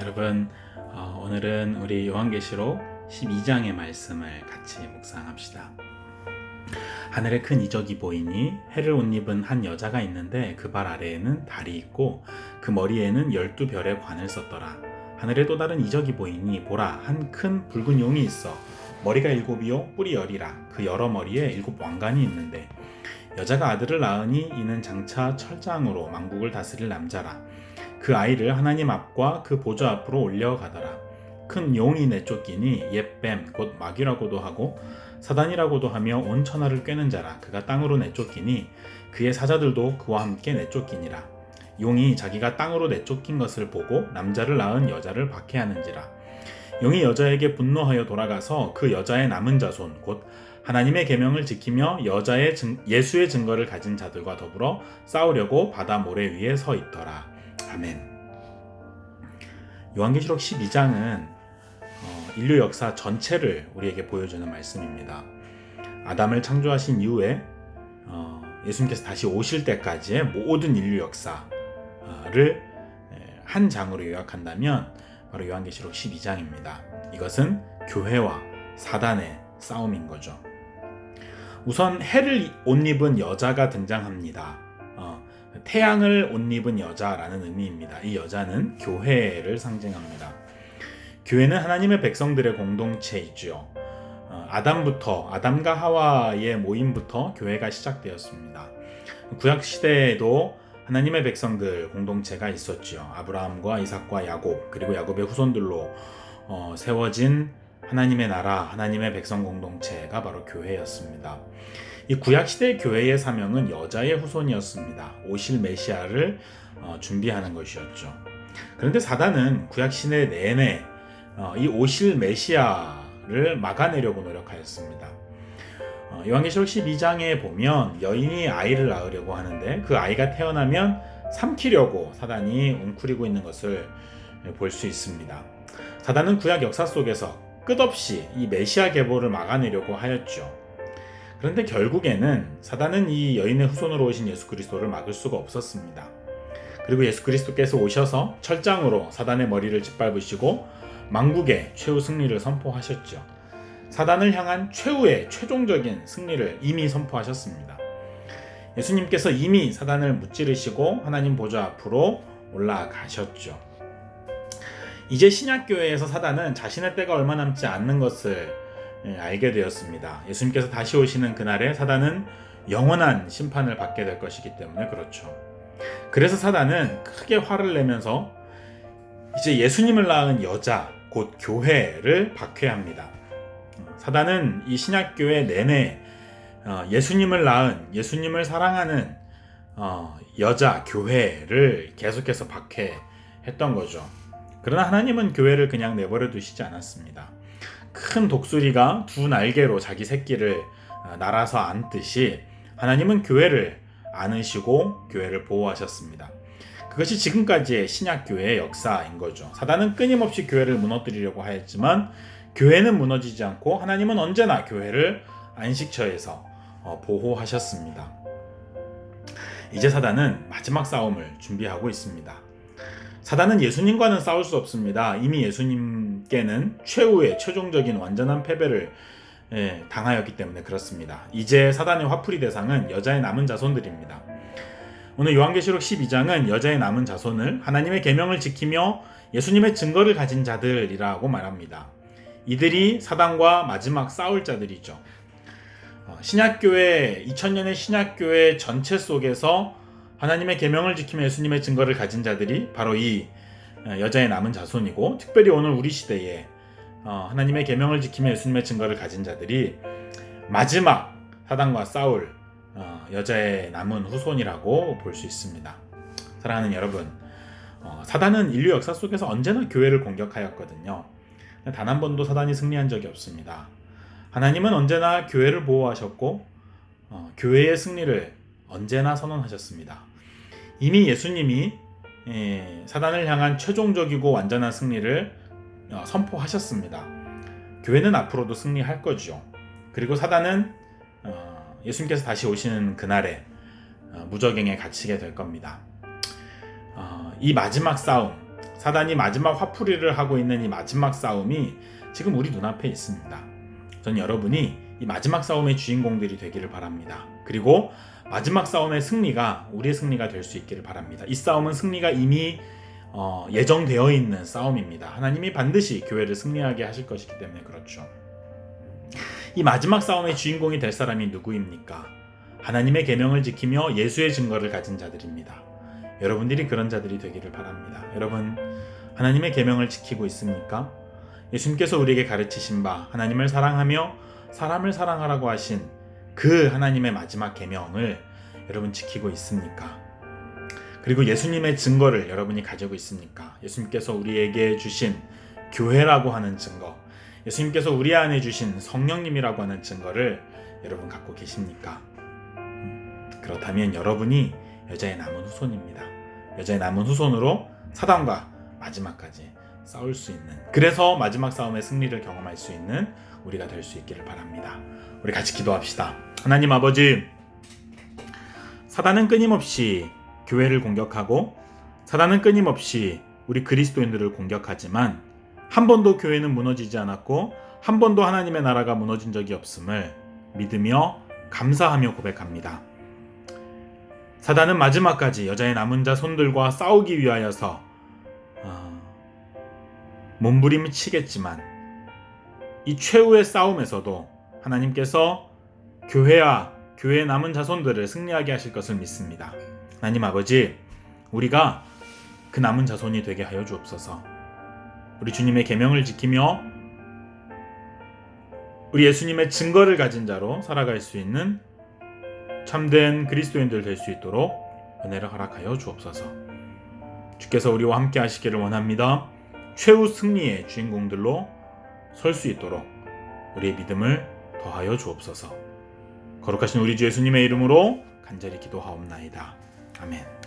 여러분 어, 오늘은 우리 요한계시록 12장의 말씀을 같이 묵상합시다. 하늘에 큰 이적이 보이니 해를 옷 입은 한 여자가 있는데 그 발 아래에는 달이 있고 그 머리에는 열두 별의 관을 썼더라. 하늘에 또 다른 이적이 보이니 보라 한 큰 붉은 용이 있어 머리가 일곱이요 뿔이 열이라 그 여러 머리에 일곱 왕관이 있는데 여자가 아들을 낳으니 이는 장차 철장으로 만국을 다스릴 남자라. 그 아이를 하나님 앞과 그 보좌 앞으로 올려가더라. 큰 용이 내쫓기니 옛뱀 곧 마귀라고도 하고 사단이라고도 하며 온 천하를 꿰는 자라. 그가 땅으로 내쫓기니 그의 사자들도 그와 함께 내쫓기니라. 용이 자기가 땅으로 내쫓긴 것을 보고 남자를 낳은 여자를 박해하는지라. 용이 여자에게 분노하여 돌아가서 그 여자의 남은 자손 곧 하나님의 계명을 지키며 여자의 증, 예수의 증거를 가진 자들과 더불어 싸우려고 바다 모래 위에 서 있더라 아멘. 요한계시록 12장은 어, 인류 역사 전체를 우리에게 보여주는 말씀입니다. 아담을 창조하신 이후에 어, 예수님께서 다시 오실 때까지의 모든 인류 역사를 한 장으로 요약한다면 바로 요한계시록 12장입니다. 이것은 교회와 사단의 싸움인 거죠. 우선 해를 옷 입은 여자가 등장합니다. 어, 태양을 옷 입은 여자라는 의미입니다. 이 여자는 교회를 상징합니다. 교회는 하나님의 백성들의 공동체이지요. 어, 아담부터 아담과 하와의 모임부터 교회가 시작되었습니다. 구약 시대에도 하나님의 백성들 공동체가 있었지요. 아브라함과 이삭과 야곱 그리고 야곱의 후손들로 어, 세워진 하나님의 나라, 하나님의 백성 공동체가 바로 교회였습니다. 이 구약 시대 교회의 사명은 여자의 후손이었습니다. 오실 메시아를 어, 준비하는 것이었죠. 그런데 사단은 구약 시대 내내 어, 이 오실 메시아를 막아내려고 노력하였습니다. 어, 요한계시록 12장에 보면 여인이 아이를 낳으려고 하는데 그 아이가 태어나면 삼키려고 사단이 웅크리고 있는 것을 볼 수 있습니다. 사단은 구약 역사 속에서 끝없이 이 메시아 계보를 막아내려고 하였죠. 그런데 결국에는 사단은 이 여인의 후손으로 오신 예수 그리스도를 막을 수가 없었습니다. 그리고 예수 그리스도께서 오셔서 철장으로 사단의 머리를 짓밟으시고 망국의 최후 승리를 선포하셨죠. 사단을 향한 최후의 최종적인 승리를 이미 선포하셨습니다. 예수님께서 이미 사단을 무찌르시고 하나님 보좌 앞으로 올라가셨죠. 이제 신약교회에서 사단은 자신의 때가 얼마 남지 않는 것을 예, 알게 되었습니다. 예수님께서 다시 오시는 그날에 사단은 영원한 심판을 받게 될 것이기 때문에 그렇죠. 그래서 사단은 크게 화를 내면서 이제 예수님을 낳은 여자, 곧 교회를 박해합니다. 사단은 이 신약교회 내내 어, 예수님을 낳은, 예수님을 사랑하는 어, 여자, 교회를 계속해서 박해했던 거죠. 그러나 하나님은 교회를 그냥 내버려 두시지 않았습니다. 큰 독수리가 두 날개로 자기 새끼를 어, 날아서 안듯이 하나님은 교회를 안으시고 교회를 보호하셨습니다. 그것이 지금까지의 신약교회의 역사인 거죠. 사단은 끊임없이 교회를 무너뜨리려고 하였지만 교회는 무너지지 않고 하나님은 언제나 교회를 안식처에서 어, 보호하셨습니다. 이제 사단은 마지막 싸움을 준비하고 있습니다. 사단은 예수님과는 싸울 수 없습니다. 이미 예수님 께는 최후의 최종적인 완전한 패배를 예, 당하였기 때문에 그렇습니다. 이제 사단의 화풀이 대상은 여자의 남은 자손들입니다. 오늘 요한계시록 12장은 여자의 남은 자손을 하나님의 계명을 지키며 예수님의 증거를 가진 자들이라고 말합니다. 이들이 사단과 마지막 싸울 자들이죠. 어, 신약교회 2000년의 신약교회 전체 속에서 하나님의 계명을 지키며 예수님의 증거를 가진 자들이 바로 이 어, 여자의 남은 자손이고 특별히 오늘 우리 시대에 어, 하나님의 계명을 지키며 예수님의 증거를 가진 자들이 마지막 사단과 싸울 어, 여자의 남은 후손이라고 볼 수 있습니다. 사랑하는 여러분, 사단은 인류 역사 속에서 언제나 교회를 공격하였거든요. 단 한 번도 사단이 승리한 적이 없습니다. 하나님은 언제나 교회를 보호하셨고 교회의 승리를 언제나 선언하셨습니다. 이미 예수님이 예, 사단을 향한 최종적이고 완전한 승리를 어, 선포하셨습니다. 교회는 앞으로도 승리할 거죠. 그리고 사단은 어, 예수님께서 다시 오시는 그날에 어, 무적행에 갇히게 될 겁니다. 이 마지막 싸움, 사단이 마지막 화풀이를 하고 있는 이 마지막 싸움이 지금 우리 눈앞에 있습니다. 전 여러분이 이 마지막 싸움의 주인공들이 되기를 바랍니다. 그리고 마지막 싸움의 승리가 우리의 승리가 될 수 있기를 바랍니다. 이 싸움은 승리가 이미 어, 예정되어 있는 싸움입니다. 하나님이 반드시 교회를 승리하게 하실 것이기 때문에 그렇죠. 이 마지막 싸움의 주인공이 될 사람이 누구입니까? 하나님의 계명을 지키며 예수의 증거를 가진 자들입니다. 여러분들이 그런 자들이 되기를 바랍니다. 여러분 하나님의 계명을 지키고 있습니까? 예수님께서 우리에게 가르치신 바 하나님을 사랑하며 사람을 사랑하라고 하신 그 하나님의 마지막 계명을 여러분 지키고 있습니까? 그리고 예수님의 증거를 여러분이 가지고 있습니까? 예수님께서 우리에게 주신 교회라고 하는 증거, 예수님께서 우리 안에 주신 성령님이라고 하는 증거를 여러분 갖고 계십니까? 음, 그렇다면 여러분이 여자의 남은 후손입니다. 여자의 남은 후손으로 사단과 마지막까지 싸울 수 있는 그래서 마지막 싸움의 승리를 경험할 수 있는 우리가 될 수 있기를 바랍니다. 우리 같이 기도합시다. 하나님 아버지 사단은 끊임없이 교회를 공격하고 사단은 끊임없이 우리 그리스도인들을 공격하지만 한 번도 교회는 무너지지 않았고 한 번도 하나님의 나라가 무너진 적이 없음을 믿으며 감사하며 고백합니다. 사단은 마지막까지 여자의 남은 자 손들과 싸우기 위하여서 어, 몸부림을 치겠지만 이 최후의 싸움에서도 하나님께서 교회와 교회의 남은 자손들을 승리하게 하실 것을 믿습니다. 하나님 아버지, 우리가 그 남은 자손이 되게 하여 주옵소서. 우리 주님의 계명을 지키며 우리 예수님의 증거를 가진 자로 살아갈 수 있는 참된 그리스도인들 될 수 있도록 은혜를 허락하여 주옵소서. 주께서 우리와 함께 하시기를 원합니다. 최후 승리의 주인공들로 설 수 있도록 우리의 믿음을 더하여 주옵소서. 거룩하신 우리 주 예수님의 이름으로 간절히 기도하옵나이다. 아멘.